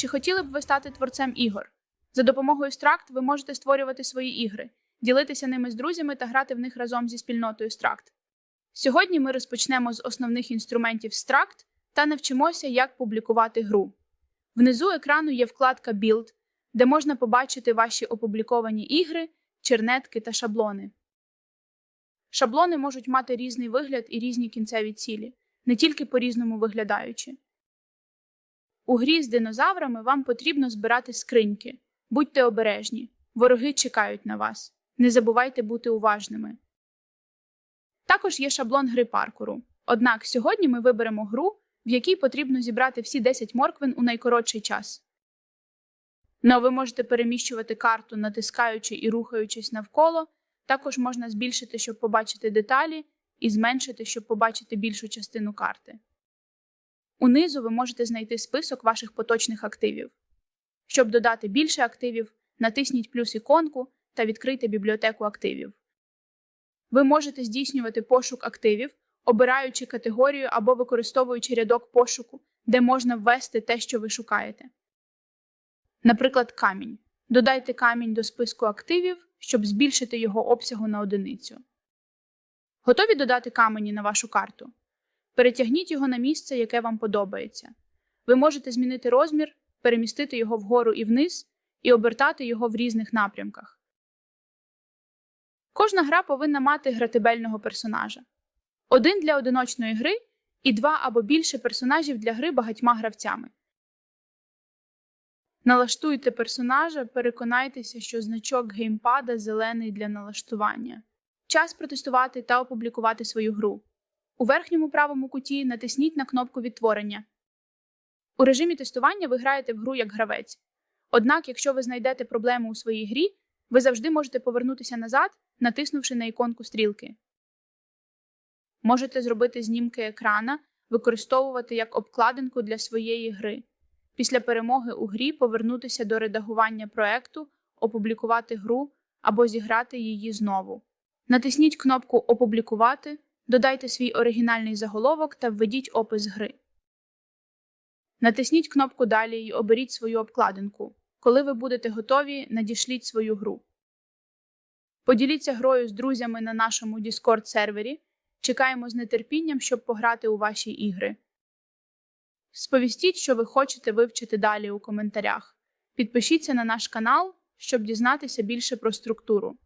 Чи хотіли б ви стати творцем ігор? За допомогою Стракт ви можете створювати свої ігри, ділитися ними з друзями та грати в них разом зі спільнотою Стракт. Сьогодні ми розпочнемо з основних інструментів Стракт та навчимося, як публікувати гру. Внизу екрану є вкладка Build, де можна побачити ваші опубліковані ігри, чернетки та шаблони. Шаблони можуть мати різний вигляд і різні кінцеві цілі, не тільки по-різному виглядаючи. У грі з динозаврами вам потрібно збирати скриньки. Будьте обережні, вороги чекають на вас. Не забувайте бути уважними. Також є шаблон гри паркуру. Однак сьогодні ми виберемо гру, в якій потрібно зібрати всі 10 морквин у найкоротший час. Ну, ви можете переміщувати карту, натискаючи і рухаючись навколо. Також можна збільшити, щоб побачити деталі, і зменшити, щоб побачити більшу частину карти. Унизу ви можете знайти список ваших поточних активів. Щоб додати більше активів, натисніть плюс іконку та відкрийте бібліотеку активів. Ви можете здійснювати пошук активів, обираючи категорію або використовуючи рядок пошуку, де можна ввести те, що ви шукаєте. Наприклад, камінь. Додайте камінь до списку активів, щоб збільшити його обсягу на одиницю. Готові додати камені на вашу карту? Перетягніть його на місце, яке вам подобається. Ви можете змінити розмір, перемістити його вгору і вниз і обертати його в різних напрямках. Кожна гра повинна мати гратибельного персонажа. Один для одиночної гри і два або більше персонажів для гри багатьма гравцями. Налаштуйте персонажа, переконайтеся, що значок геймпада зелений для налаштування. Час протестувати та опублікувати свою гру. У верхньому правому куті натисніть на кнопку відтворення. У режимі тестування ви граєте в гру як гравець. Однак, якщо ви знайдете проблему у своїй грі, ви завжди можете повернутися назад, натиснувши на іконку стрілки. Можете зробити знімки екрана, використовувати як обкладинку для своєї гри. Після перемоги у грі повернутися до редагування проекту, опублікувати гру або зіграти її знову. Натисніть кнопку Опублікувати, додайте свій оригінальний заголовок та введіть опис гри. Натисніть кнопку Далі і оберіть свою обкладинку. Коли ви будете готові, надішліть свою гру. Поділіться грою з друзями на нашому Discord сервері. Чекаємо з нетерпінням, щоб пограти у ваші ігри. Сповістіть, що ви хочете вивчити далі у коментарях. Підпишіться на наш канал, щоб дізнатися більше про структуру.